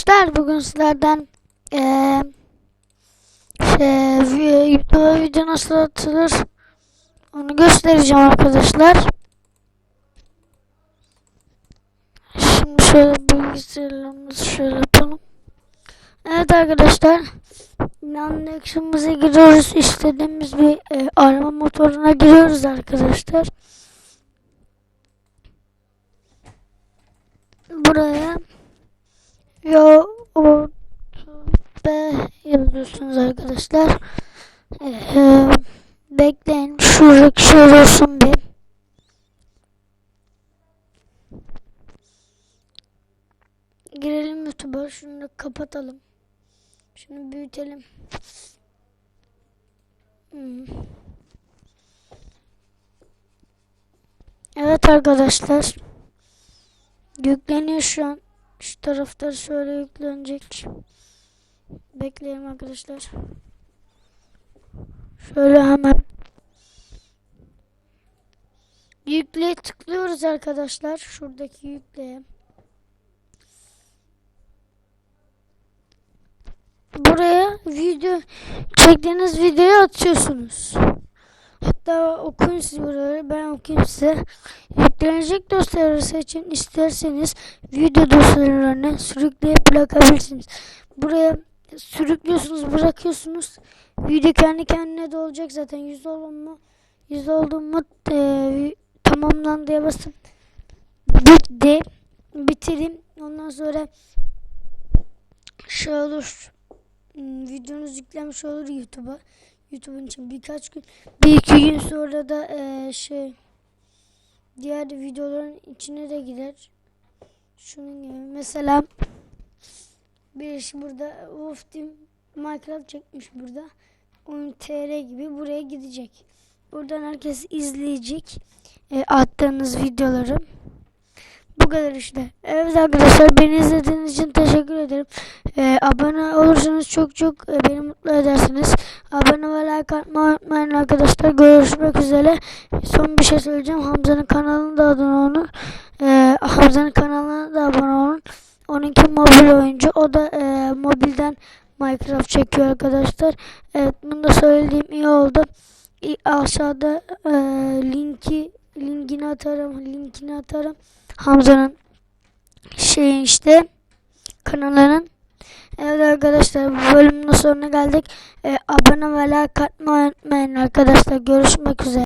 arkadaşlar bugün sizlerden eee şey, video nasıl atılır onu göstereceğim arkadaşlar. Şimdi şöyle bilgisayarlarımızı şöyle yapalım. Evet arkadaşlar. Yandex.'imize giriyoruz. İstediğimiz bir e, arama motoruna giriyoruz arkadaşlar. Buraya yazıyorsunuz arkadaşlar. Ee, bekleyin şuradaki şöyle olsun bir. Girelim YouTube'a. Şunu da kapatalım. Şunu büyütelim. Hmm. Evet arkadaşlar. Yükleniyor şu an. Şu tarafta şöyle yüklenecek. Bekleyelim arkadaşlar. Şöyle hemen yükleye tıklıyoruz arkadaşlar. Şuradaki yükleye. Buraya video çektiğiniz videoyu atıyorsunuz. Hatta okuyun siz buraları. Ben okuyayım size. Yüklenecek dosyaları seçin. İsterseniz video dosyalarını sürükleyip bırakabilirsiniz. Buraya sürüklüyorsunuz, bırakıyorsunuz. Video kendi kendine de olacak zaten. Yüz oldu mu? Yüz oldu mu? E, tamamlandıya basıp bitti. Bitireyim. Ondan sonra şey olur. Hmm, Videonuz yüklenmiş olur YouTube'a. YouTube'un için birkaç gün bir iki gün sonra da eee, şey diğer videoların içine de girer. Şunun gibi mesela bir iş burada Wolf Team Minecraft çekmiş burada. Oyun TR gibi buraya gidecek. Buradan herkes izleyecek e, attığınız videoları. Bu kadar işte. Evet arkadaşlar beni izlediğiniz için teşekkür ederim. E, abone olursanız çok çok e, beni mutlu edersiniz. Abone ve like atmayı unutmayın arkadaşlar. Görüşmek üzere. Son bir şey söyleyeceğim. Hamza'nın kanalına da abone olun. E, Hamza'nın kanalına da abone olun. Onunki mobil oyuncu. O da e, mobilden Minecraft çekiyor arkadaşlar. Evet bunu da söylediğim iyi oldu. Aşağıda e, linki linkini atarım. Linkini atarım. Hamza'nın şey işte kanalının. Evet arkadaşlar bu bölümün sonuna geldik. E, abone ve like atmayı unutmayın arkadaşlar. Görüşmek üzere.